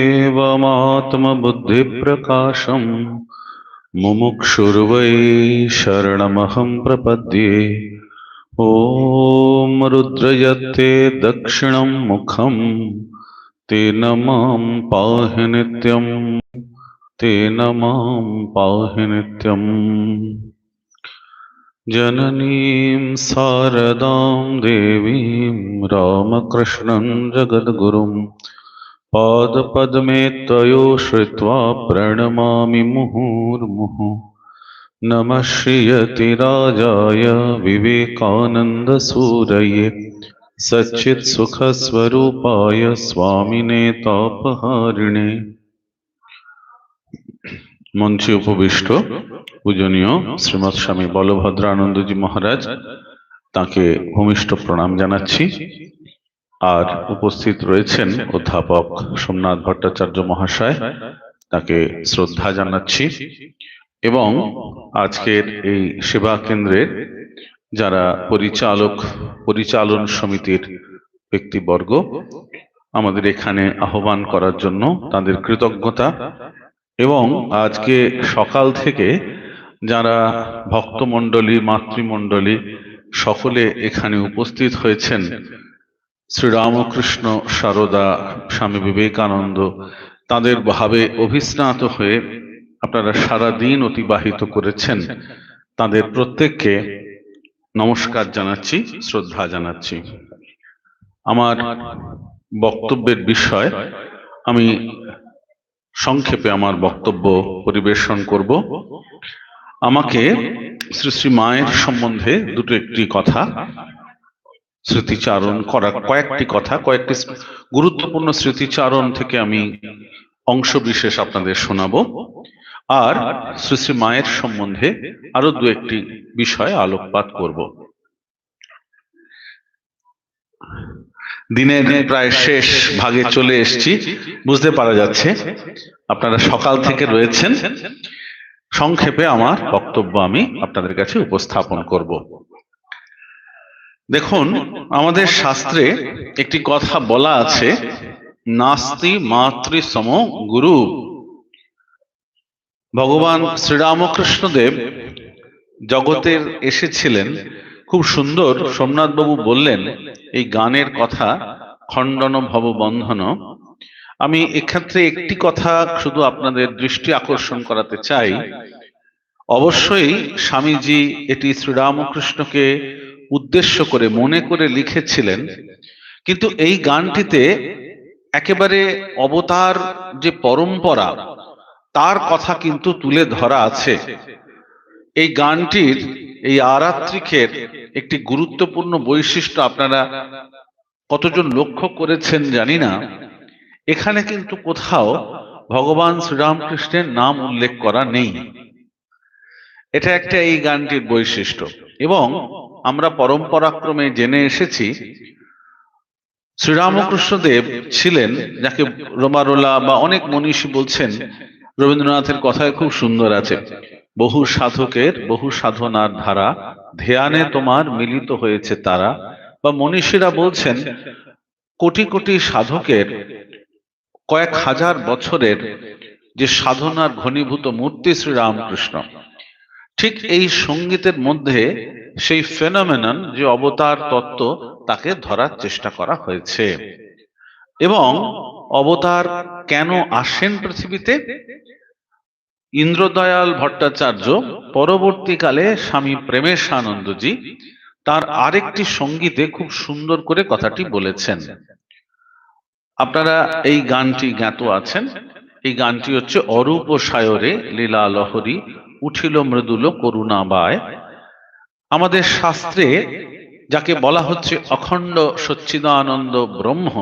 एवमात्मबुद्धिप्रकाशम् मुमुक्षुर्वै शरणमहं प्रपद्ये। ॐ रुद्रयत्ते दक्षिणं मुखं, तेन माँ पाहि नित्यम् तेन माँ पाहि नित्यम् जननीं शारदां देवीं रामकृष्णं जगद्गुरुं पादपद्मे तयो श्रित्वा प्रणमामि मुहुर्मुहुः नमः श्रीयतिराजाय विवेकानन्दसूरये सच्चित्सुखस्वरूपाय स्वामिने तापहारिणे মঞ্চে উপবিষ্ট পূজনীয় শ্রীমৎ স্বামী বলভদ্রানন্দজি মহারাজ তাকে ভূমিষ্ঠ প্রণাম জানাচ্ছি আর উপস্থিত রয়েছেন অধ্যাপক সোমনাথ ভট্টাচার্য মহাশয়। তাকে শ্রদ্ধা জানাচ্ছি এবং আজকের এই সেবা কেন্দ্রের যারা পরিচালক, পরিচালন সমিতির ব্যক্তিবর্গ, আমাদের এখানে আহ্বান করার জন্য তাদের কৃতজ্ঞতা এবং আজকে সকাল থেকে যারা ভক্তমণ্ডলী, মাতৃমণ্ডলী সকলে এখানে উপস্থিত হয়েছেন শ্রীরামকৃষ্ণ সারদা, স্বামী বিবেকানন্দ তাদের ভাবে অভিস্নাত হয়ে আপনারা সারা দিন অতিবাহিত করেছেন। তাদের প্রত্যেককে নমস্কার জানাচ্ছি, শ্রদ্ধা জানাচ্ছি। আমার বক্তব্যের বিষয়, আমি সংক্ষেপে আমার বক্তব্য পরিবেশন করব। আমাকে শ্রী শ্রী মায়ের সম্বন্ধে দুটো একটি কথা স্মৃতিচারণ করা কয়েকটি কথা, কয়েকটি গুরুত্বপূর্ণ স্মৃতিচারণ থেকে আমি অংশ বিশেষ আপনাদের শোনাবো। আর শ্রী মায়ের সম্বন্ধে আরও দু একটি বিষয়ে আলোকপাত করব। দিনের প্রায় শেষ ভাগে চলে এসেছি, বুঝতে পারা যাচ্ছে, আপনারা সকাল থেকে রয়েছেন। সংক্ষেপে আমার বক্তব্য আমি আপনাদের কাছে উপস্থাপন করব। দেখুন আমাদের শাস্ত্রে একটি কথা বলা আছে নাস্তি মাতৃ সম গুরু। ভগবান শ্রীরামকৃষ্ণদেব জগতের এসেছিলেন। খুব সুন্দর সোমনাথ বাবু বললেন এই গানের কথা খণ্ডন ভব বন্ধন। আমি এক্ষেত্রে একটি কথা শুধু আপনাদের দৃষ্টি আকর্ষণ করাতে চাই। অবশ্যই স্বামীজি এটি শ্রীরামকৃষ্ণকে উদ্দেশ্য করে, মনে করে লিখেছিলেন। কিন্তু এই গানটিতে একেবারে অবতার যে পরম্পরা, তার কথা কিন্তু তুলে ধরা আছে। এই গানটির, এই আরাত্রিকের একটি গুরুত্বপূর্ণ বৈশিষ্ট্য আপনারা কতজন লক্ষ্য করেছেন জানি না। এখানে কিন্তু কোথাও ভগবান শ্রীরামকৃষ্ণের নাম উল্লেখ করা নেই। এটা একটা এই গানটির বৈশিষ্ট্য এবং আমরা পরম্পরাক্রমে জেনে এসেছি, শ্রীরামকৃষ্ণদেব ছিলেন, যাকে রোমারোলা বা অনেক মনীষী বলছেন, রবীন্দ্রনাথের কথায় খুব সুন্দর আছে, বহু সাধকের, বহু সাধনার ধারা, ধ্যানে তোমার মিলিত হয়েছে তারা, বা মনীষীরা বলছেন, কোটি কোটি সাধকের, কয়েক হাজার বছরের যে সাধনার ঘনীভূত মূর্তি শ্রীরামকৃষ্ণ, ঠিক এই সঙ্গীতের মধ্যে সেই ফেনোমেনন যে অবতার তত্ত্ব, তাকে ধরার চেষ্টা করা হয়েছে। এবং অবতার কেন আসেন পৃথিবীতে? ইন্দ্রদয়াল ভট্টাচার্য পরবর্তীকালে স্বামী প্রেমেশানন্দজি তার আরেকটি সঙ্গীতে খুব সুন্দর করে কথাটি বলেছেন। আপনারা এই গানটি জ্ঞাত আছেন? এই গানটি হচ্ছে অরূপ সায়রে লীলা লহরী উঠিল মৃদুল করুণা বায় আমাদের শাস্ত্রে যাকে বলা হচ্ছে অখণ্ড সচ্চিদানন্দ ব্রহ্ম,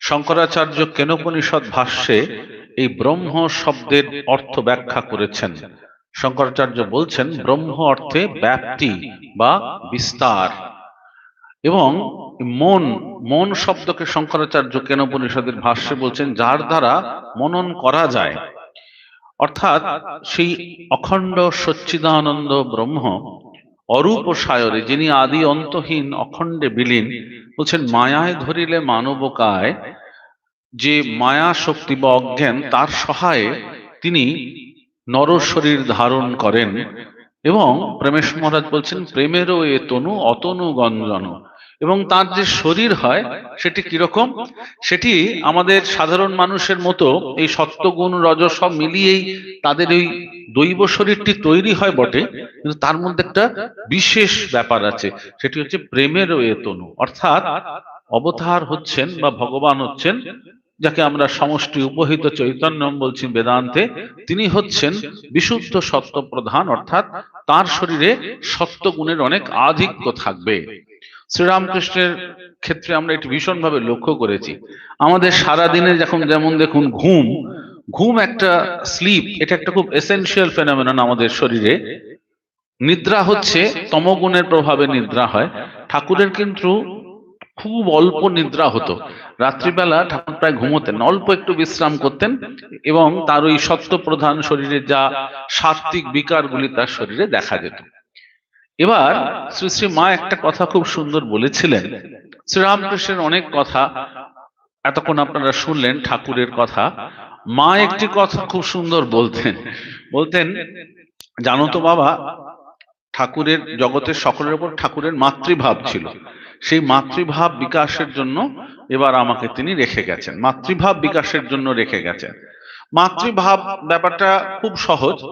শঙ্করাচার্য কেনপনিষদ ভাষ্যে এই ব্রহ্ম শব্দের অর্থ ব্যাখ্যা করেছেন। শঙ্করাচার্য বলছেন, ব্রহ্ম অর্থে ব্যাপ্তি বা বিস্তার। এবং মন মন শব্দকে শঙ্করাচার্য কেন উপনিষদের ভাষ্যে বলছেন, যার দ্বারা মনন করা যায়। অর্থাৎ সেই অখণ্ড সচ্চিদানন্দ ব্রহ্ম অরূপ সায়রে যিনি আদি অন্তহীন অখণ্ডে বিলীন বলছেন মায়ায় ধরিলে মানবকায় যে মায়া শক্তি বা অজ্ঞান তার সহায়ে তিনি নর শরীর ধারণ করেন এবং প্রেমেশ মহারাজ বলছেন প্রেমেরও এ তনু অতনু গঞ্জন এবং তার যে শরীর হয়, সেটি কীরকম? সেটি আমাদের সাধারণ মানুষের মতো এই সত্যগুণ রজ সব মিলিয়েই তাদের ওই দৈব শরীরটি তৈরি হয় বটে। কিন্তু তার মধ্যে একটা বিশেষ ব্যাপার আছে, সেটি হচ্ছে প্রেমের এ তনু। অর্থাৎ অবতার হচ্ছেন বা ভগবান হচ্ছেন, যাকে আমরা সমষ্টি উপহিত চৈতন্য বলছি বেদান্তে, তিনি হচ্ছেন বিশুদ্ধ সত্য প্রধান অর্থাৎ তার শরীরে সত্য গুণের অনেক আধিক্য থাকবে। শ্রীরামকৃষ্ণের ক্ষেত্রে আমরা এটি ভীষণভাবে লক্ষ্য করেছি। আমাদের সারা দিনে যখন যেমন দেখুন ঘুম ঘুম একটা স্লিপ এটা একটা খুব এসেনশিয়াল ফেনোমেনন আমাদের শরীরে। নিদ্রা হচ্ছে, তমগুণের প্রভাবে নিদ্রা হয়। ঠাকুরের কিন্তু খুব অল্প নিদ্রা হতো। রাত্রিবেলা ঠাকুর প্রায় ঘুমোতেন, অল্প একটু বিশ্রাম করতেন এবং তার ওই সত্য প্রধান শরীরে যা সাত্বিক বিকারগুলি তার শরীরে দেখা যেত। এবার শ্রী শ্রী মা একটা কথা খুব সুন্দর বলেছিলেন। শ্রীরামকৃষ্ণের অনেক কথা, এতক্ষণ আপনারা শুনলেন ঠাকুরের কথা। মা একটি কথা খুব সুন্দর বলতেন। বলতেন, জানো তো বাবা, ঠাকুরের জগতের সকলের উপর ঠাকুরের মাতৃভাব ছিল। সেই মাতৃভাব বিকাশের জন্য এবার আমাকে তিনি রেখে গেছেন। মাতৃভাব বিকাশের জন্য রেখে গেছেন। মাতৃভাব ব্যাপারটা খুব সহজ।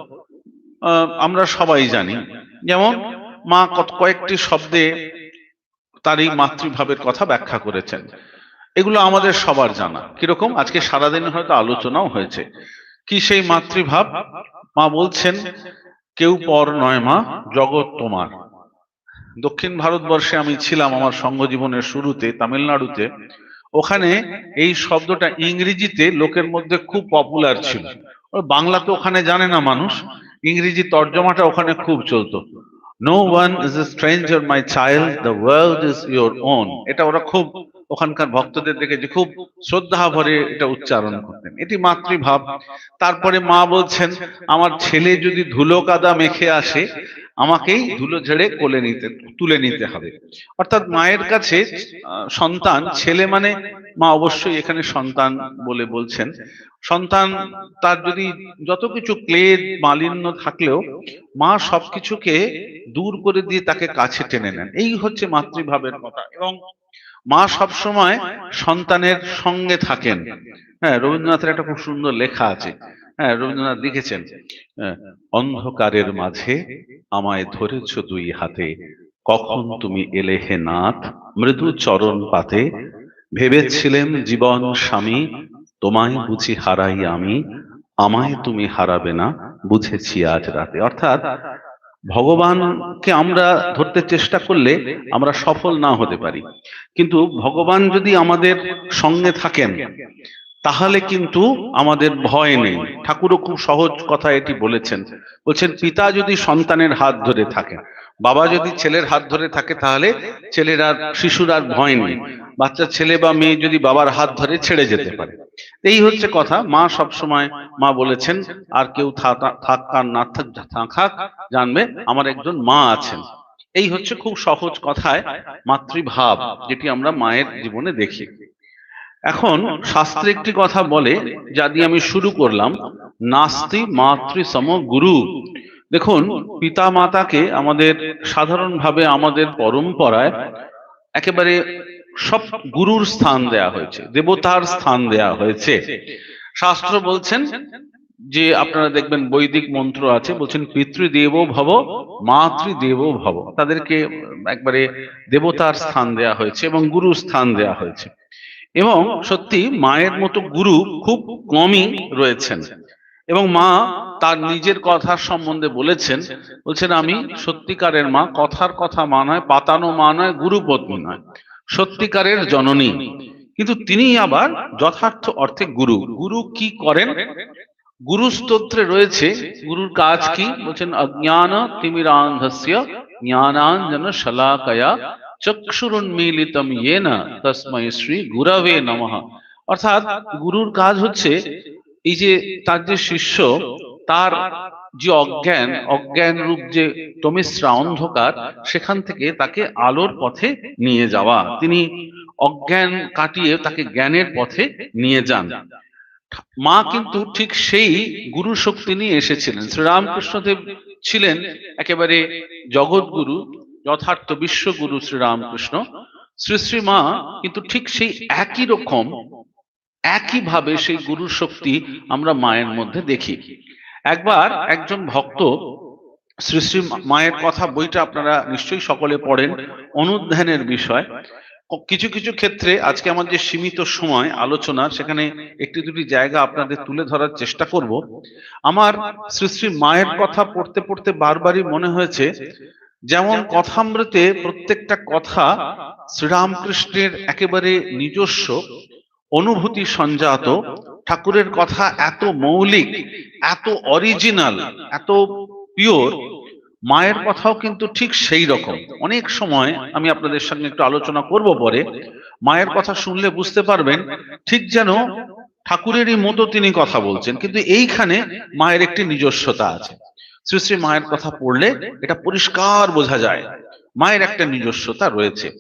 আমরা সবাই জানি। যেমন মা কত, কয়েকটি শব্দে তার এই মাতৃভাবের কথা ব্যাখ্যা করেছেন। এগুলো আমাদের সবার জানা। কীরকম? আজকে সারাদিন হয়তো আলোচনাও হয়েছে। কি সেই মাতৃভাব? মা বলছেন, কেউ পর নয় মা, জগৎ তোমার। দক্ষিণ ভারতবর্ষে আমি ছিলাম আমার সঙ্গ জীবনের শুরুতে, তামিলনাড়ুতে। ওখানে এই শব্দটা ইংরেজিতে লোকের মধ্যে খুব পপুলার ছিল। বাংলা তো ওখানে জানে না মানুষ, ইংরেজি তর্জমাটা ওখানে খুব চলতো। No one is a stranger my child the world is your own এটা ওরা খুব ওখানকার ভক্তদের দেখে যে খুব শ্রদ্ধা ভরে এটা উচ্চারণ করতেন। এটি মাতৃভাব। তারপরে মা বলছেন, আমার ছেলে যদি ধুলো কাদা মেখে আসে আমাকেই ধুলো ঝেড়ে কোলে নিতে তুলে নিতে হবে। অর্থাৎ মায়ের কাছে সন্তান ছেলে মানে মা অবশ্যই এখানে সন্তান বলে বলছেন। সন্তান তার যদি যত কিছু ক্লেদ মালিন্য থাকলেও মা সবকিছুকে দূর করে দিয়ে তাকে কাছে টেনে নেন। এই হচ্ছে মাতৃভাবের কথা। এবং মা সবসময় সন্তানের সঙ্গে থাকেন। হ্যাঁ রবীন্দ্রনাথের একটা খুব সুন্দর লেখা আছে। হ্যাঁ রবীন্দ্রনাথ লিখেছেন অন্ধকারের মাঝে আমায় ধরেছ দুই হাতে। কখন তুমি এলে হে নাথ? মৃদু চরণ পাতে। ভেবেছিলেন জীবন স্বামী, তোমায় বুঝি হারাই আমি। আমায় তুমি হারাবে না, বুঝেছি আজ রাতে। অর্থাৎ, ভগবানকে আমরা ধরতে চেষ্টা করলে আমরা সফল না হতে পারি। কিন্তু ভগবান যদি আমাদের সঙ্গে থাকেন তাহলে কিন্তু আমাদের ভয় নেই। ঠাকুরও খুব সহজ কথা এটি বলেছেন। বলছেন, পিতা যদি সন্তানের হাত ধরে থাকে, বাবা যদি ছেলের হাত ধরে থাকে, তাহলে ছেলের আর শিশুর আর ভয় নেই। বাচ্চা ছেলে বা মেয়ে যদি বাবার হাত ধরে ছেড়ে যেতে পারে। এই হচ্ছে কথা। মা সব সময় মা বলেছেন, আর কেউ থাক আর না থাক, জানবে, আমার একজন মা আছেন। এই হচ্ছে খুব সহজ কথায় মাতৃভাব, যেটি আমরা মায়ের জীবনে দেখি। এখন শাস্ত্রে একটি কথা বলে, যা দিয়ে আমি শুরু করলাম। নাস্তি মাতৃ সম গুরু। দেখুন পিতা মাতাকে আমাদের সাধারণভাবে আমাদের পরম্পরায় একেবারে সব গুরুর স্থান দেয়া হয়েছে, দেবতার স্থান দেয়া হয়েছে। শাস্ত্র বলছেন যে, আপনারা দেখবেন বৈদিক মন্ত্র আছে, বলছেন পিতৃদেব ভব, মাতৃদেব ভব। তাদেরকে একবারে দেবতার স্থান দেয়া হয়েছে এবং গুরু স্থান দেয়া হয়েছে। এবং সত্যি মায়ের মতো গুরু খুব কমই রয়েছেন। এবং মা তার নিজের কথার সম্বন্ধে বলেছেন, বলছেন, আমি সত্যিকারের মা, কথার কথা মা নয়, পাতানো মা নয় গুরু পত্নী নয়, সত্যিকারের জননী। কিন্তু তিনি আবার যথার্থ অর্থে গুরু। গুরু কি করেন? গুরু স্তোত্রে রয়েছে, গুরুর কাজ কি? বলছেন অজ্ঞান তিমিরান্ধস্য জ্ঞানাঞ্জন শলাকয়া চক্ষুরুন্মিলিতম ইয়েন তসময় শ্রী গুরবে নমঃ। অর্থাৎ গুরুর কাজ হচ্ছে এই যে তার যে শিষ্য, তার যে অজ্ঞান অজ্ঞান রূপ যে তমিশ্রা অন্ধকার, সেখান থেকে তাকে আলোর পথে নিয়ে যাওয়া। তিনি অজ্ঞান কাটিয়ে তাকে জ্ঞানের পথে নিয়ে যান। মা কিন্তু ঠিক সেই গুরু শক্তি নিয়ে এসেছিলেন। শ্রীরামকৃষ্ণদেব ছিলেন একেবারে জগৎগুরু, যথার্থ বিশ্বগুরু শ্রীরামকৃষ্ণ শ্রী শ্রী মা কিন্তু ঠিক সেই একই রকম, একইভাবে সেই গুরু শক্তি আমরা মায়ের মধ্যে দেখি। একবার একজন ভক্ত শ্রী শ্রী মায়ের কথা বইটা আপনারা নিশ্চয়ই সকলে পড়েন, অনুধ্যানের বিষয়। কিছু কিছু ক্ষেত্রে আজকে আমার যে সীমিত সময়, আলোচনা, সেখানে একটি দুটি জায়গা আপনাদের তুলে ধরার চেষ্টা করব। আমার শ্রী শ্রী মায়ের কথা পড়তে পড়তে বারবারই মনে হয়েছে, যেমন কথামৃতে প্রত্যেকটা কথা শ্রীরামকৃষ্ণের একেবারে নিজস্ব, অনুভূতি সঞ্জাত, ঠাকুরের কথা এত মৌলিক, এত অরিজিনাল এত পিওর মায়ের কথাও কিন্তু ঠিক সেই রকম। অনেক সময় আমি আপনাদের সঙ্গে একটু আলোচনা করব পরে। মায়ের কথা শুনলে বুঝতে পারবেন, ঠিক যেন ঠাকুরেরই মতো তিনি কথা বলছেন। কিন্তু এইখানে মায়ের একটি নিজস্বতা আছে। শ্রী শ্রী মায়ের কথা পড়লে এটা পরিষ্কার বোঝা যায়। মায়ের একটা নিজস্বতা রয়েছে।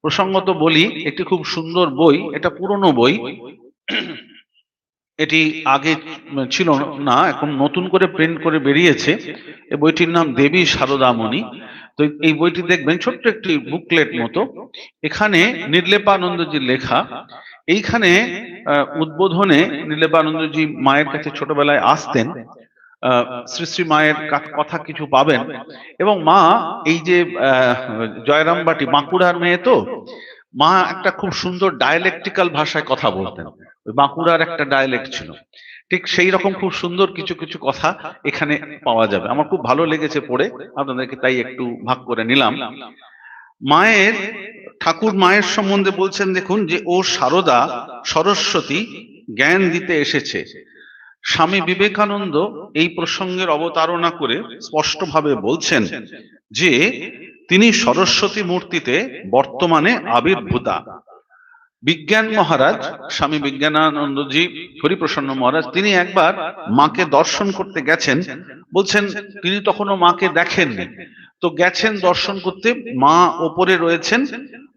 প্রসঙ্গত বলি, একটি খুব সুন্দর বই, এটা পুরনো বই। এটি আগে ছিল না, এখন নতুন করে প্রিন্ট করে বেরিয়েছে। এই বইটির নাম দেবী সারদামণি। তো এই বইটি দেখবেন, ছোট্ট একটি বুকলেট মতো। এখানে নির্লেপানন্দজির লেখা। এইখানে উদ্বোধনে নির্লেপানন্দজি মায়ের কাছে ছোটবেলায় আসতেন। শ্রী শ্রী মায়ের কথা কিছু পাবেন। এবং মা, এই যে জয়রামবাটি, বাঁকুড়ার মেয়ে তো, মা একটা খুব সুন্দর ডায়ালেকটিক্যাল ভাষায় কথা বলতেন। ওই বাঁকুড়ার একটা ডায়ালেক্ট ছিল। ঠিক সেই রকম খুব সুন্দর কিছু কিছু কথা এখানে পাওয়া যাবে। আমার খুব ভালো লেগেছে পড়ে, আপনাদেরকে তাই একটু ভাগ করে নিলাম। মায়ের, ঠাকুর মায়ের সম্বন্ধে বলছেন, দেখুন, যে ও সারদা সরস্বতী জ্ঞান দিতে এসেছে। স্বামী বিবেকানন্দ এই প্রসঙ্গের অবতারণা করে স্পষ্টভাবে বলছেন যে, তিনি সরস্বতী মূর্তিতে বর্তমানে আবির্ভূতা। বিজ্ঞান মহারাজ স্বামী বিজ্ঞানানন্দজি হরিপ্রসন্ন মহারাজ তিনি একবার মাকে দর্শন করতে গেছেন। বলছেন তিনি তখনও মাকে দেখেননি। তো গেছেন দর্শন করতে মা ওপরে রয়েছেন।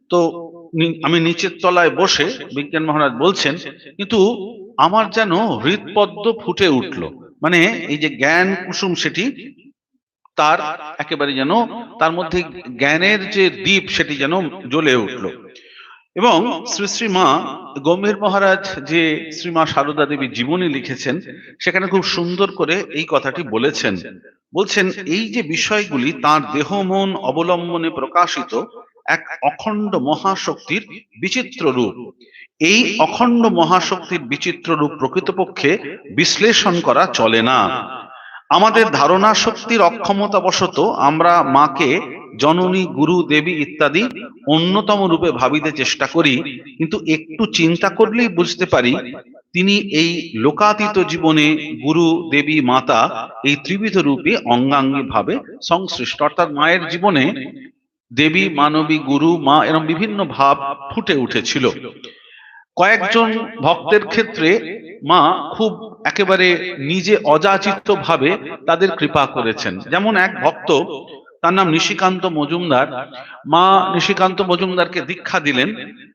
তো আমি নিচের তলায় বসে বিজ্ঞান মহারাজ বলছেন কিন্তু আমার যেন হৃদপদ্ম ফুটে উঠল। মানে এই যে জ্ঞান কুসুম সেটি তার একেবারে যেন তার মধ্যে জ্ঞানের যে দ্বীপ সেটি যেন জ্বলে উঠল। এবং শ্রী শ্রী মা গম্ভীর মহারাজ যে শ্রীমা সারদা দেবী জীবনী লিখেছেন, সেখানে খুব সুন্দর করে এই কথাটি বলেছেন। বলছেন, এই যে বিষয়গুলি তার দেহ মন অবলম্বনে প্রকাশিত এক অখণ্ড মহাশক্তির বিচিত্র রূপ। এই অখণ্ড মহাশক্তির বিচিত্র রূপ প্রকৃতপক্ষে বিশ্লেষণ করা চলে না। আমাদের ধারণা শক্তির অক্ষমতা বশত আমরা মাকে জননী গুরু দেবী ইত্যাদি অন্যতম রূপে ভাবিতে চেষ্টা করি। কিন্তু একটু চিন্তা করলেই বুঝতে পারি তিনি এই লোকাতীত জীবনে গুরু দেবী মাতা এই ত্রিবিধ রূপে অঙ্গাঙ্গি ভাবে সংশ্লিষ্ট অর্থাৎ মায়ের জীবনে দেবী মানবী গুরু মা এরকম বিভিন্ন ভাব ফুটে উঠেছিল। কয়েকজন ভক্তের ক্ষেত্রে মা খুব একেবারে নিজে অযাচিত ভাবে তাদের কৃপা করেছেন। যেমন এক ভক্ত, তার নাম নিশিকান্ত মজুমদার। মা নিশিকান্ত মজুমদারকে দীক্ষা দিলেন।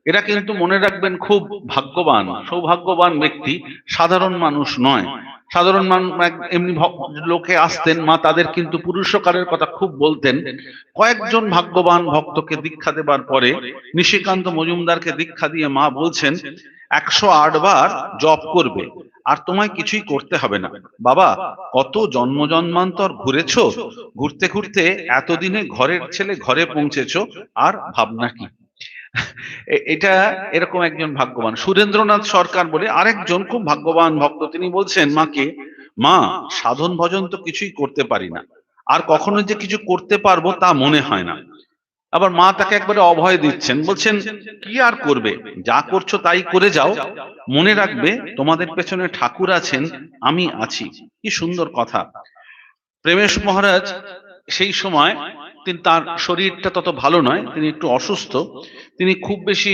এরা কিন্তু মনে রাখবেন খুব ভাগ্যবান, সৌভাগ্যবান ব্যক্তি, সাধারণ মানুষ নয়। সাধারণ এমনি লোকে আসতেন, মা তাদের কিন্তু পুরুষকারের কথা খুব বলতেন। কয়েকজন ভাগ্যবান ভক্তকে দীক্ষা দেবার পরে নিশিকান্ত মজুমদারকে দীক্ষা দিয়ে মা বলছেন একশো আট বার জপ করবে। আর তোমায় কিছুই করতে হবে না। বাবা, কত জন্ম জন্মান্তর ঘুরেছ? ঘুরতে ঘুরতে এতদিনে ঘরের ছেলে ঘরে পৌঁছেছ, আর ভাবনা কি? এটা এরকম একজন ভাগ্যবান। সুরেন্দ্রনাথ সরকার বলে আরেকজন খুব ভাগ্যবান ভক্ত। তিনি বলছেন, মাকে, মা, সাধন ভজন তো কিছুই করতে পারি না। আর কখনো যে কিছু করতে পারব তা মনে হয় না। আবার মা তাকে একবারে অভয় দিচ্ছেন, বলছেন, কি আর করবে? যা করছ তাই করে যাও। মনে রাখবে তোমাদের পেছনে ঠাকুর আছেন, আমি আছি। কি সুন্দর কথা। প্রেমেশ মহারাজ সেই সময় তিনি তার শরীরটা তত ভালো নয়, তিনি একটু অসুস্থ। তিনি খুব বেশি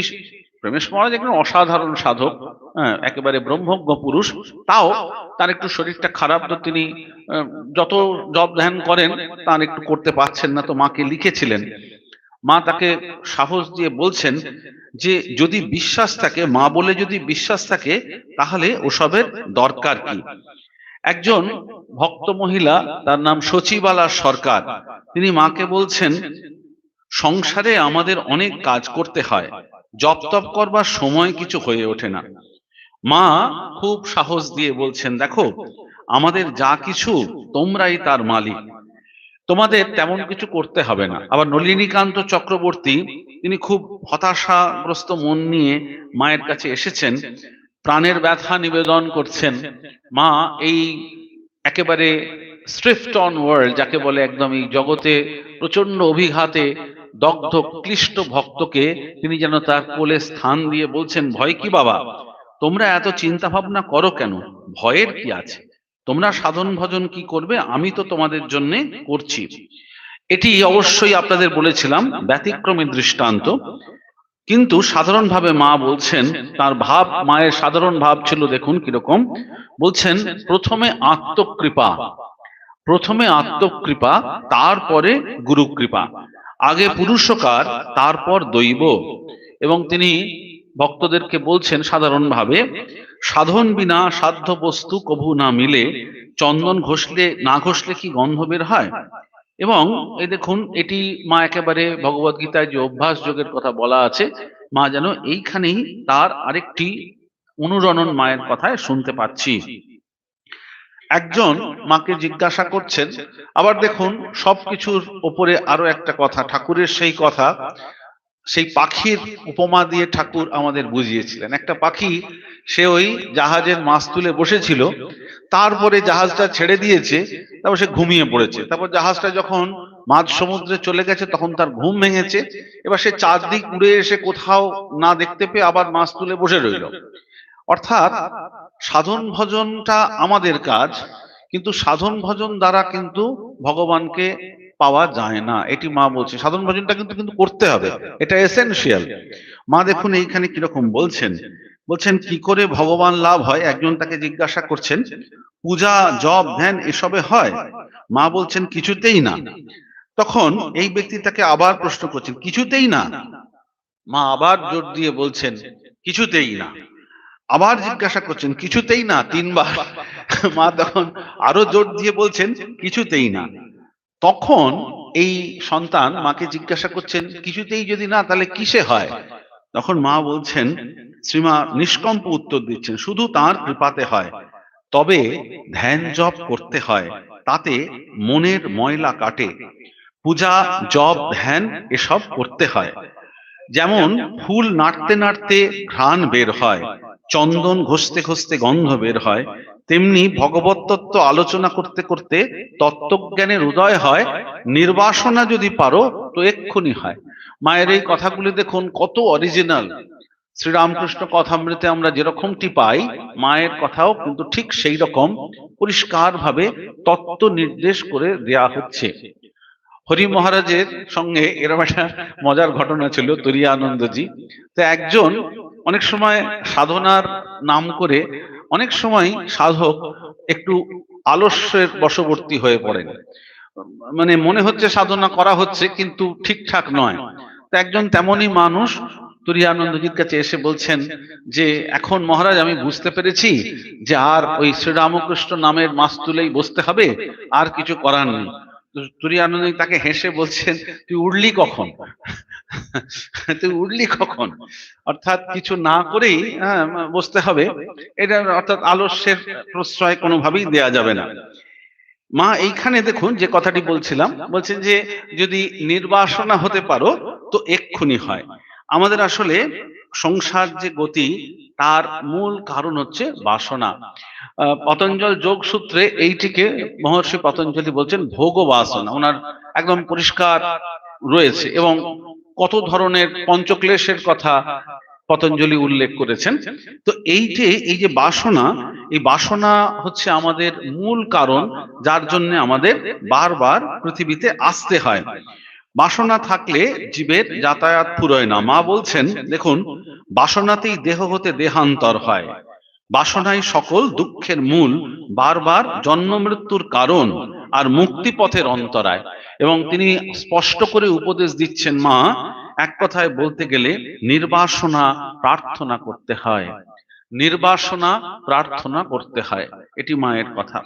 প্রেমেশ মহারাজ একজন অসাধারণ সাধক হ্যাঁ একেবারে ব্রহ্মজ্ঞ পুরুষ। তাও তার একটু শরীরটা খারাপ তো তিনি যত জব ধ্যান করেন, তার একটু করতে পারছেন না তো মাকে লিখেছিলেন। মা তাকে সাহস দিয়ে বলছেন যে যদি বিশ্বাস থাকে, মা বলে যদি বিশ্বাস থাকে, তাহলে ওসবের দরকার কি? একজন ভক্ত মহিলা, তার নাম সচিবালা সরকার, তিনি মাকে বলছেন, সংসারে আমাদের অনেক কাজ করতে হয়, জপ তপ করবার সময় কিছু হয়ে ওঠে না। মা খুব সাহস দিয়ে বলছেন, দেখো, আমাদের যা কিছু তোমরাই তার মালিক। তোমাদের তেমন কিছু করতে হবে না। আবার নলিনীকান্ত চক্রবর্তী তিনি খুব হতাশাগ্রস্ত মন নিয়ে মায়ের কাছে এসেছেন প্রাণের ব্যথা নিবেদন করছেন। মা এই একেবারে স্ট্রিফট অন ওয়ার্ল্ড যাকে বলে একদম এই জগতে প্রচণ্ড অভিঘাতে দগ্ধ ক্লিষ্ট ভক্তকে তিনি যেন তার কোলে স্থান দিয়ে বলছেন ভয় কি বাবা? তোমরা এত চিন্তা ভাবনা করো কেন? ভয়ের কি আছে? তোমরা সাধন ভজন কি করবে? আমি তো তোমাদের জন্য করছি। এটি অবশ্যই আপনাদের বলেছিলাম, ব্যতিক্রমী দৃষ্টান্ত। কিন্তু সাধারণভাবে মা বলছেন, তার ভাব, মায়ের সাধারণ ভাব ছিল দেখুন কীরকম। বলছেন, প্রথমে আত্মকৃপা। প্রথমে আত্মকৃপা, তারপরে গুরুকৃপা। আগে পুরুষকার, তারপর দৈব। এবং তিনি ভক্তদেরকে বলছেন সাধারণভাবে সাধন বিনা সাধ্য বস্তু কভু না মিলে, চন্দন ঘষলে না ঘষলে কি গন্ধ বের হয়? এবং এই দেখুন, এটি মা একেবারে ভগবত গীতায় যে অভ্যাস যোগের কথা বলা আছে, মা যেন এইখানেই তার আরেকটি অনুরণন মায়ের কথায় শুনতে পাচ্ছি। একজন মাকে জিজ্ঞাসা করছেন, আবার দেখুন, সবকিছুর ওপরে আরও একটা কথা, ঠাকুরের সেই কথা সেই পাখির উপমা দিয়ে ঠাকুর আমাদের বুঝিয়েছিলেন। একটা পাখি, সে ওই জাহাজের মাছ তুলে বসেছিল, তারপরে জাহাজটা ছেড়ে দিয়েছে, তারপর সে ঘুমিয়ে পড়েছে। তারপর জাহাজটা যখন মাঝ সমুদ্রে চলে গেছে, তখন তার ঘুম ভেঙেছে। এবার সে চারদিক উড়ে এসে কোথাও না দেখতে পেয়ে আবার মাছ তুলে বসে রইল। অর্থাৎ সাধন ভজনটা আমাদের কাজ, কিন্তু সাধন ভজন দ্বারা কিন্তু ভগবানকে পাওয়া যায় না। এটি মা বলছে। সাধন ভজনটা কিন্তু কিন্তু করতে হবে। এটা এসেনশিয়াল মা দেখুন এইখানে কীরকম বলছেন। বলছেন, কি করে ভগবান লাভ হয়? একজন তাকে জিজ্ঞাসা করছেন, পূজা, জপ, ধ্যান এসবে হয়? মা বলছেন, কিছুতেই না। তখন এই ব্যক্তি তাকে আবার প্রশ্ন করছেন, কিছুতেই না? মা আবার জোর দিয়ে বলছেন, কিছুতেই না। আবার জিজ্ঞাসা করছেন, কিছুতেই না? তিনবার। মা তখন আরও জোর দিয়ে বলছেন, কিছুতেই না। তখন এই সন্তান মাকে জিজ্ঞাসা করছেন, কিছুতেই যদি না, তাহলে কিসে হয়? তখন মা বলছেন, শ্রীমা, নিষ্কম্প উত্তর দিচ্ছেন, শুধু তার কৃপাতে হয়। তবে ধ্যান জপ করতে হয়, তাতে মনের ময়লা কাটে। পূজা, জপ, ধ্যান এসব করতে হয়। যেমন ফুল নাড়তে নাড়তে ঘ্রাণ বের হয়, চন্দন ঘষতে ঘষতে গন্ধ বের হয় তেমনি ভগবত তত্ত্ব আলোচনা করতে করতে তত্ত্বজ্ঞানের উদয় হয়, নির্বাসনা যদি পারো তো এক্ষুনি হয়। মায়ের এই কথাগুলি দেখুন, কত অরিজিনাল শ্রীরামকৃষ্ণ কথামৃতে আমরা যেরকমটি পাই, মায়ের কথাও কিন্তু ঠিক সেই রকম পরিষ্কার ভাবে তত্ত্ব নির্দেশ করে দেয়া হচ্ছে। হরি মহারাজের সঙ্গে এরকম একটা মজার ঘটনা ছিল তরিয়া আনন্দজি তো একজন অনেক সময় সাধনার নাম করে অনেক সময় সাধক একটু আলস্যের বশবর্তী হয়ে পড়েন। মানে মনে হচ্ছে সাধনা করা হচ্ছে, কিন্তু ঠিকঠাক নয়। তো একজন তেমনই মানুষ তুরিয়ানন্দজির কাছে এসে বলছেন যে, এখন মহারাজ, আমি বুঝতে পেরেছি যে আর ওই শ্রীরামকৃষ্ণ নামের মাস তুলেই বসতে হবে, আর কিছু করার নেই। তুরিয়ানন্দ তাকে হেসে বলছেন, তুই উঠলি কখন? তুই উঠলি কখন? অর্থাৎ কিছু না করেই হ্যাঁ, বসতে হবে। এটা অর্থাৎ আলস্যের প্রশ্রয় কোনোভাবেই দেয়া যাবে না। মা এইখানে দেখুন যে কথাটি বলছিলাম। বলছেন যে যদি নির্বাসনা হতে পারো তো এক্ষুনি হয়। আমাদের আসলে সংসার যে গতি তার মূল কারণ হচ্ছে বাসনা। পতঞ্জল যোগ সূত্রে এইটিকে মহর্ষি পতঞ্জলি বলছেন ভোগ বাসনা ওনার একদম পরিষ্কার রয়েছে এবং কত ধরনের পঞ্চক্লেশের কথা পতঞ্জলি উল্লেখ করেছেন। তো এই যে এই যে বাসনা, এই বাসনা হচ্ছে আমাদের মূল কারণ যার জন্য আমাদের বারবার পৃথিবীতে আসতে হয়। বাসনা থাকলে জীবের যাতায়াত ফুরোয় না। মা বলছেন, দেখুন, বাসনাতেই দেহ হতে দেহান্তর হয়। বাসনাই সকল দুঃখের মূল, বারবার জন্ম মৃত্যুর কারণ। আর মুক্তিপথের অন্তরায়। এবং তিনি স্পষ্ট করে উপদেশ দিচ্ছেন, মা, এক কথায় বলতে গেলে নির্বাসনা প্রার্থনা করতে হয়। নির্বাসনা প্রার্থনা করতে হয়। এটি মায়ের কথা।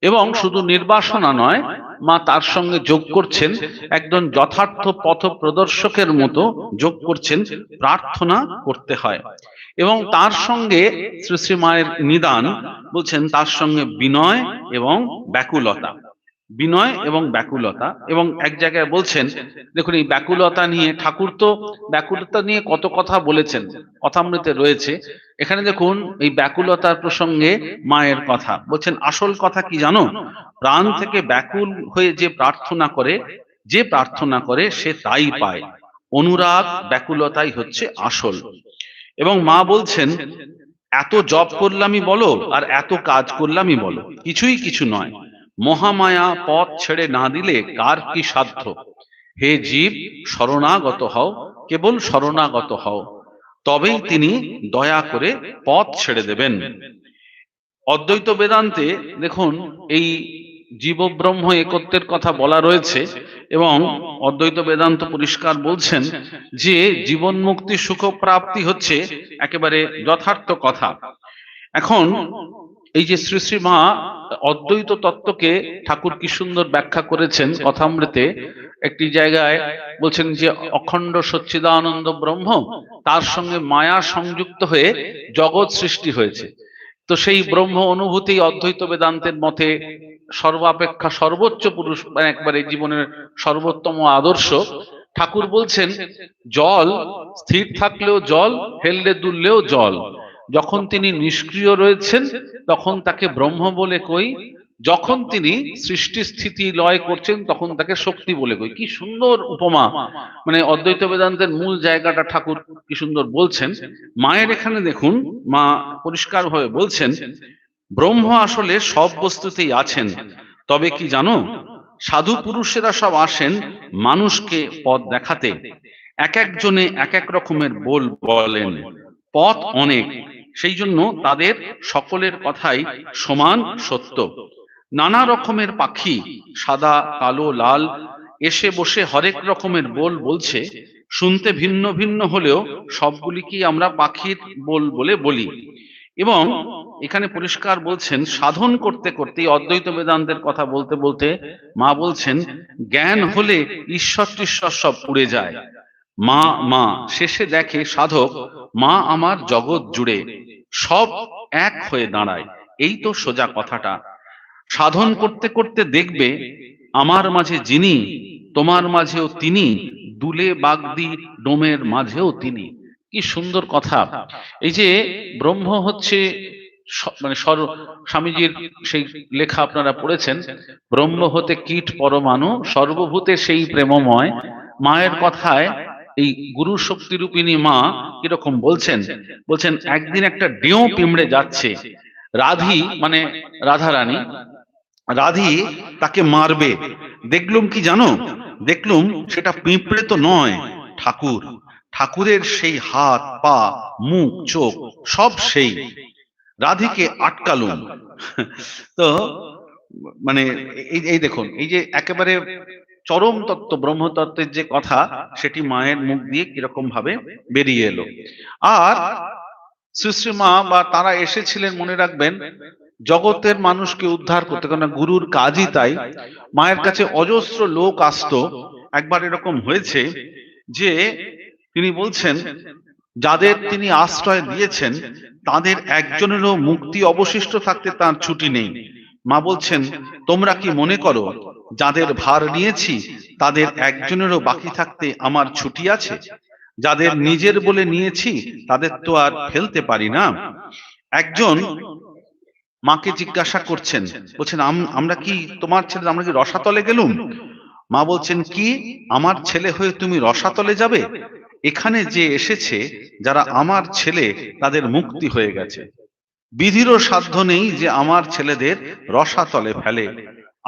এবং শুধু নির্বাসনা নয়, মা তার সঙ্গে যোগ করছেন, একজন যথার্থ পথ প্রদর্শকের মতো যোগ করছেন, প্রার্থনা করতে হয়। এবং তার সঙ্গে শ্রী শ্রী মায়ের নিদান, বলছেন তার সঙ্গে বিনয় এবং ব্যাকুলতা। বিনয় এবং ব্যাকুলতা। এবং এক জায়গায় বলছেন দেখুন এই ব্যাকুলতা নিয়ে ঠাকুর তো ব্যাকুলতা নিয়ে কত কথা বলেছেন কথামৃতে রয়েছে। এখানে দেখুন এই ব্যাকুলতার প্রসঙ্গে মায়ের কথা। বলছেন আসল কথা কি জানো? প্রাণ থেকে ব্যাকুল হয়ে যে প্রার্থনা করে যে প্রার্থনা করে সে তাই পায়। অনুরাগ ব্যাকুলতাই হচ্ছে আসল। এবং মা বলছেন এত জব করলামই বলো আর এত কাজ করলামই বলো। কিছুই কিছু নয়। মহামায়া পথ ছেড়ে না দিলে কার কি সাধ্য? হে জীব, শরণাগত হও, কেবল শরণাগত হও। তবেই তিনি দয়া করে পথ ছেড়ে দেবেন। অদ্বৈত বেদান্তে দেখুন, এই জীব ব্রহ্ম একত্বের কথা বলা রয়েছে এবং অদ্বৈত বেদান্ত পরিষ্কার বলছেন যে জীবন মুক্তি সুখ প্রাপ্তি হচ্ছে একেবারে যথার্থ কথা। এখন এই যে শ্রী শ্রী মা অদ্বৈত তত্ত্বকে ঠাকুর কি সুন্দর ব্যাখ্যা করেছেন কথামৃতে, একটি জায়গায় বলছেন যে অখণ্ড সচ্চিদানন্দ ব্রহ্ম তার সঙ্গে মায়া সংযুক্ত হয়ে জগৎ সৃষ্টি হয়েছে। তো সেই ব্রহ্ম অনুভূতি অদ্বৈত বেদান্তের মতে সর্বাপেক্ষা সর্বোচ্চ পুরুষ মানে একবারে জীবনের সর্বোত্তম আদর্শ। ঠাকুর বলছেন, জল স্থির থাকলেও জল হেললে দুললেও জল। যখন তিনি নিষ্ক্রিয় রয়েছেন, তখন তাকে ব্রহ্ম বলে কই। যখন তিনি সৃষ্টি স্থিতি লয় করছেন, তখন তাকে শক্তি বলে কই। কি সুন্দর উপমা। মানে অদ্বৈত বেদান্তের মূল জায়গাটা ঠাকুর কি সুন্দর বলছেন। মায়ের এখানে দেখুন, মা পরিষ্কার ভাবে বলছেন, ব্রহ্ম আসলে সব বস্তুতেই আছেন। তবে কি জানো, সাধু পুরুষেরা সব আসেন মানুষকে পথ দেখাতে। এক একজনে এক এক রকমের বল বলেন। পথ অনেক সেই জন্য তাদের সকলের কথাই সমান সত্য। নানা রকমের পাখি, সাদা, কালো, লাল, এসে বসে হরেক রকমের বল বলছে, শুনতে ভিন্ন ভিন্ন হলেও সবগুলিকেই আমরা পাখির বল বলে বলি। এবং এখানে পরিষ্কার বলছেন, সাধন করতে করতে অদ্বৈত বেদান্তের কথা বলতে বলতে মা বলছেন, জ্ঞান হলে ঈশ্বর টিশ্বর সব পুড়ে যায়। মা মা, শেষে দেখে সাধক, মা আমার জগৎ জুড়ে সব এক হয়ে দাঁড়ায়। এই তো সোজা কথাটা। সাধন করতে করতে দেখবে আমার মাঝে যিনি, তোমার মাঝেও তিনি, দুলে বাগদি ডোমের মাঝেও তিনি। কি সুন্দর কথা। এই যে ব্রহ্ম হচ্ছে মানে সর স্বামীজির সেই লেখা আপনারা পড়েছেন, ব্রহ্ম হতে কীট পরমাণু, সর্বভূতে সেই প্রেমময়। মায়ের কথায় এই গুরু শক্তি রূপিণী মা কীরকম বলছেন? বলছেন, একদিন একটা ডেও পিমড়ে যাচ্ছে। রাধি মানে রাধা রানী রাধি তাকে মারবে। দেখলুম কি জানো? দেখলুম সেটা পিঁপড়ে তো নয়, ঠাকুর। ঠাকুরের সেই হাত, পা, মুখ, চোখ সব সেই। রাধিকে আটকালুম। তো মানে এই দেখুন, এই যে একেবারে চরম তত্ত্ব ব্রহ্মতত্ত্বের যে কথা, সেটি মায়ের মুখ দিয়ে কীরকম ভাবে বেরিয়ে এলো। আর শ্রী মা বা তারা এসেছিলেন, মনে রাখবেন, জগতের মানুষকে উদ্ধার করতে কারণ গুরুর কাজই তাই। মায়ের কাছে অজস্র লোক আসত। একবার এরকম হয়েছে যে তিনি বলছেন, যাদের তিনি আশ্রয় দিয়েছেন, তাদের একজনেরও মুক্তি অবশিষ্ট থাকতে তার ছুটি নেই। মা বলছেন, তোমরা কি মনে করো যাদের ভার নিয়েছি, তাদের একজনেরও বাকি থাকতে আমার ছুটি আছে। যাদের নিজের বলে নিয়েছি, তাদের তো আর ফেলতে পারি না। একজন মাকে জিজ্ঞাসা করছেন, বলছেন আমরা কি তোমার ছেলে, আমরা কি রসাতলে গেলুম? মা বলছেন, কি? আমার ছেলে হয়ে তুমি রসাতলে যাবে? এখানে যে এসেছে, যারা আমার ছেলে, তাদের মুক্তি হয়ে গেছে। বিধিরও সাধ্য নেই যে আমার ছেলেদের রসাতলে ফেলে।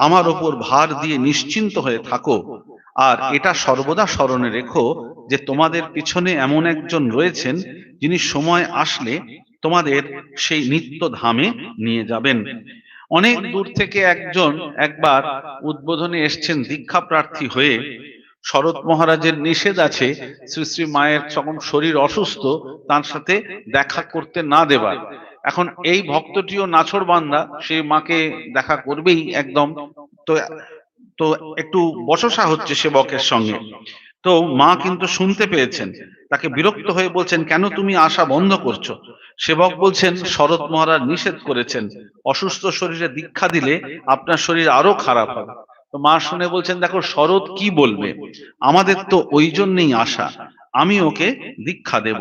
আমার ওপর ভার দিয়ে নিশ্চিন্ত হয়ে থাকো। আর এটা সর্বদা স্মরণে রেখো যে তোমাদের পিছনে এমন একজন রয়েছেন যিনি সময় আসলে তোমাদের সেই নিত্য ধামে নিয়ে যাবেন। অনেক দূর থেকে একজন একবার উদ্বোধনে এসছেন দীক্ষা প্রার্থী হয়ে। শরৎ মহারাজের নিষেধ আছে শ্রী শ্রী মায়ের যখন শরীর অসুস্থ, তার সাথে দেখা করতে না দেবার এখন এই ভক্তটিও নাছর বান্দা সেই মাকে দেখা করবেই একদম। তো তো একটু বচসা হচ্ছে সেবকের সঙ্গে। তো মা কিন্তু শুনতে পেয়েছেন, তাকে বিরক্ত হয়ে বলছেন, কেন তুমি আশা বন্ধ করছ? সেবক বলছেন, শরৎ মহারাজ নিষেধ করেছেন, অসুস্থ শরীরে দীক্ষা দিলে আপনার শরীর আরও খারাপ হবে। তো মা শুনে বলছেন, দেখো, শরৎ কি বলবে? আমাদের তো ওই জন্যই আশা আমি ওকে দীক্ষা দেব।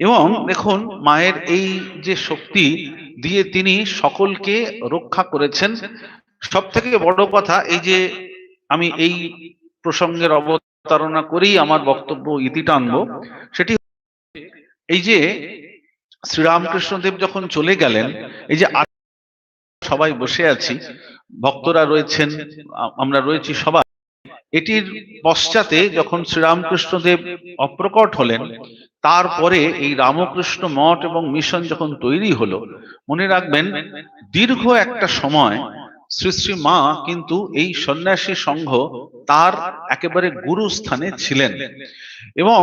এবং দেখুন, মায়ের এই যে শক্তি দিয়ে তিনি সকলকে রক্ষা করেছেন সব থেকে বড় কথা এই যে আমি এই প্রসঙ্গের অবতারণা করেই আমার বক্তব্য ইতি টানবো, সেটি এই যে শ্রীরামকৃষ্ণদেব যখন চলে গেলেন, এই যে সবাই বসে আছি, ভক্তরা রয়েছেন আমরা রয়েছি সবাই। এটির পশ্চাতে যখন শ্রীরামকৃষ্ণদেব অপ্রকট হলেন, তারপরে এই রামকৃষ্ণ মঠ এবং মিশন যখন তৈরি হলো, মনে রাখবেন, দীর্ঘ একটা সময় শ্রী শ্রী মা কিন্তু এই সন্ন্যাসী সংঘ তার একেবারে গুরু স্থানে ছিলেন এবং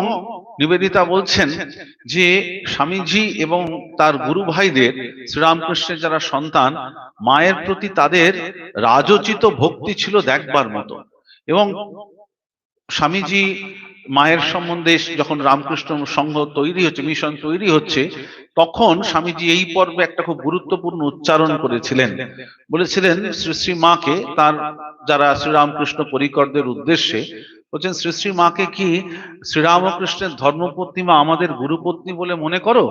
নিবেদিতা বলছেন যে স্বামীজি এবং তার গুরু ভাইদের, শ্রীরামকৃষ্ণের যারা সন্তান, মায়ের প্রতি তাদের রাজোচিত ভক্তি ছিল দেখবার মতো। এবং স্বামীজি মায়ের সম্বন্ধে যখন রামকৃষ্ণ সংঘ তৈরি হচ্ছে মিশন তৈরি হচ্ছে তখন স্বামীজি এই পর্বে একটা খুব গুরুত্বপূর্ণ উচ্চারণ করেছিলেন। বলেছিলেন শ্রী শ্রী মাকে তার যারা শ্রীরামকৃষ্ণ পরিকরদের উদ্দেশ্যে বলছেন, শ্রী শ্রী মাকে কি শ্রীরামকৃষ্ণের ধর্মপত্নী বা আমাদের গুরুপত্নী বলে মনে করো?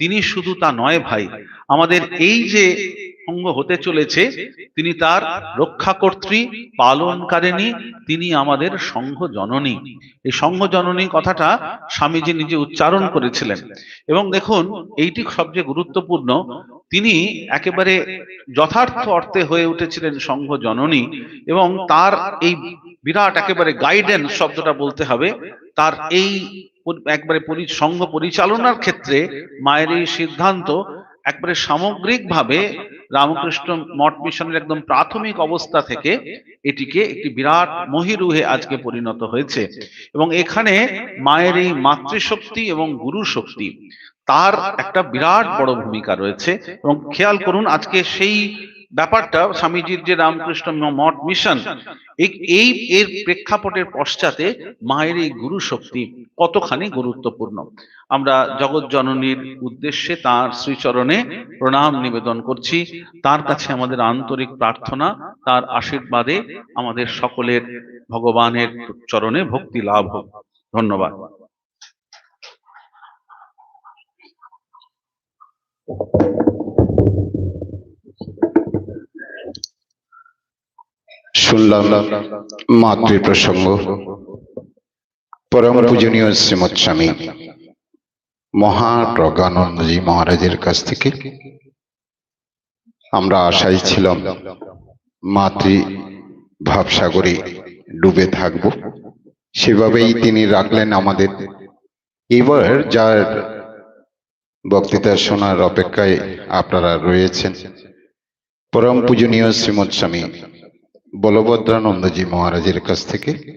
তিনি শুধু তা নয় ভাই, আমাদের এই যে সঙ্গ হতে চলেছে, তিনি তার রক্ষাকর্ত্রী, পালনকারিণী, তিনি আমাদের সংঘ জননী এই সংঘ জননী কথাটা স্বামীজি নিজে উচ্চারণ করেছিলেন। এবং দেখুন, এইটি সবচেয়ে গুরুত্বপূর্ণ তিনি একেবারে যথার্থ অর্থে হয়ে উঠেছিলেন সংঘ জননী এবং তার এই বিরাট একেবারে গাইডেন্স শব্দটা বলতে হবে, তার এই একবারে সংঘ পরিচালনার ক্ষেত্রে মায়ের এই সিদ্ধান্ত একবারে সামগ্রিকভাবে রামকৃষ্ণ মঠ মিশনের একদম প্রাথমিক অবস্থা থেকে এটিকে একটি বিরাট মহিরুহে আজকে পরিণত হয়েছে এবং এখানে মায়ের এই মাতৃশক্তি এবং গুরু শক্তি তার একটা বিরাট বড় ভূমিকা রয়েছে। এবং খেয়াল করুন, আজকে সেই ব্যাপারটা স্বামীজির যে রামকৃষ্ণ মঠ মিশন, এই এর প্রেক্ষাপটের পশ্চাতে মায়ের এই গুরু শক্তি কতখানি গুরুত্বপূর্ণ। আমরা জগৎ জননীর উদ্দেশ্যে তার শ্রীচরণে প্রণাম নিবেদন করছি। তার কাছে আমাদের আন্তরিক প্রার্থনা, তার আশীর্বাদে আমাদের সকলের ভগবানের চরণে ভক্তি লাভ হোক। ধন্যবাদ। শুনলাম মাতৃ প্রসঙ্গ পরম পূজনীয় শ্রীমৎ স্বামী মহারাজের কাছ থেকে আমরা আশাই ছিলাম মাতৃ ভাবসাগরে ডুবে থাকব। সেভাবেই তিনি রাখলেন আমাদের। এবার যার বক্তৃতা শোনার অপেক্ষায় আপনারা রয়েছেন। পরম পূজনীয় শ্রীমৎ স্বামী বলভদ্রানন্দজি মহারাজের কাছ থেকে